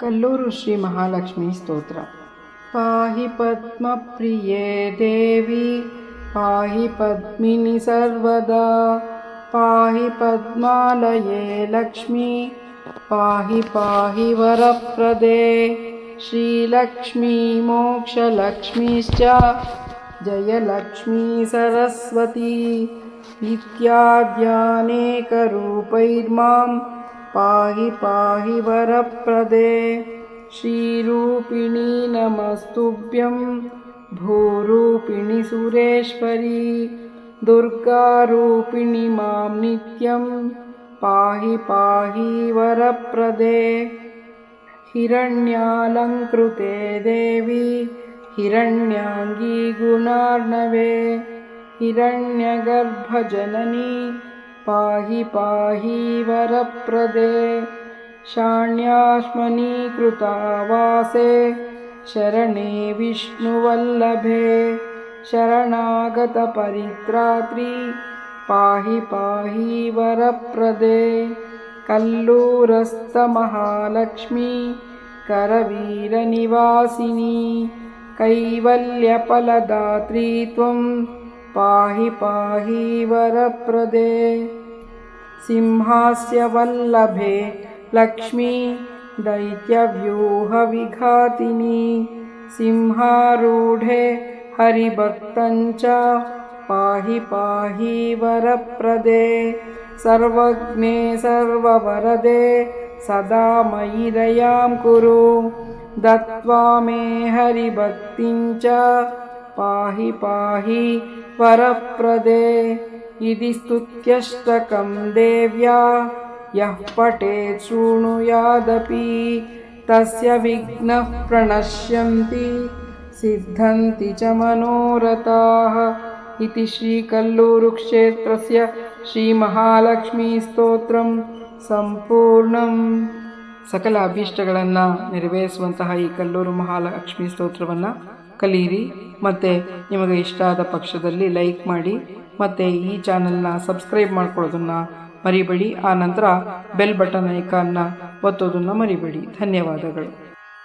कल्लूरु श्रीमहालक्ष्मीस्तोत्र पाहि पद्मप्रिये देवी पाहि पद्मिनि सर्वदा पाहि पद्मालये लक्ष्मी पाहि पाहि वरप्रदे श्रीलक्ष्मी मोक्षलक्ष्मीश्च। जयलक्ष्मी सरस्वती इत्याद्यानेकरूपैर्मां पाहि पाहि वरप्रदे श्रीरूपिणी नमस्तुभ्यं भूरूपिणि सुरेश्वरी दुर्गारूपिणि मां नित्यं पाहि पाहि वरप्रदे हिरण्यालङ्कृते देवी हिरण्याङ्गी गुणार्णवे हिरण्यगर्भजननी पाहि पाहि वरप्रदे शाण्याश्मनीकृता वासे शरणे विष्णुवल्लभे शरणागतपरित्रात्री पाहि पाहि वरप्रदे कल्लूरस्थमहालक्ष्मी करवीरनिवासिनी कैवल्यफलदात्री त्वं पाहि पाहि वरप्रदे। सिंहास्य वल्लभे लक्ष्मी दैत्यव्यूहविघातिनी। सिंहारूढे हरिभक्तञ्च पाहि पाहि वरप्रदे। सर्वज्ञे सर्ववरदे सदा मयि दयां कुरु। दत्त्वा मे हरिभक्तिं च पाहि पाहि वरप्रदे इति स्तुत्यष्टकं देव्या यः पठेत् शृणुयादपि तस्य विघ्नः प्रणश्यन्ति सिद्धन्ति च मनोरथाः इति श्रीकल्लूरुक्षेत्रस्य ಶ್ರೀಮಹಾಲಕ್ಷ್ಮೀಸ್ತೋತ್ರಂ ಸಂಪೂರ್ಣಂ ಸಕಲ ಅಭೀಷ್ಟಗಳನ್ನು ನೆರವೇರಿಸುವಂತಹ ಈ ಕಲ್ಲೂರು ಮಹಾಲಕ್ಷ್ಮಿ ಸ್ತೋತ್ರವನ್ನು ಕಲಿಯಿರಿ. ಮತ್ತು ನಿಮಗೆ ಇಷ್ಟ ಆದ ಪಕ್ಷದಲ್ಲಿ ಲೈಕ್ ಮಾಡಿ. ಮತ್ತು ಈ ಚಾನಲ್ನ ಸಬ್ಸ್ಕ್ರೈಬ್ ಮಾಡ್ಕೊಳ್ಳೋದನ್ನು ಮರಿಬೇಡಿ. ಆ ನಂತರ ಬೆಲ್ ಬಟನ್ ಐಕಾನ್ನ ಒತ್ತೋದನ್ನು ಮರಿಬೇಡಿ. ಧನ್ಯವಾದಗಳು.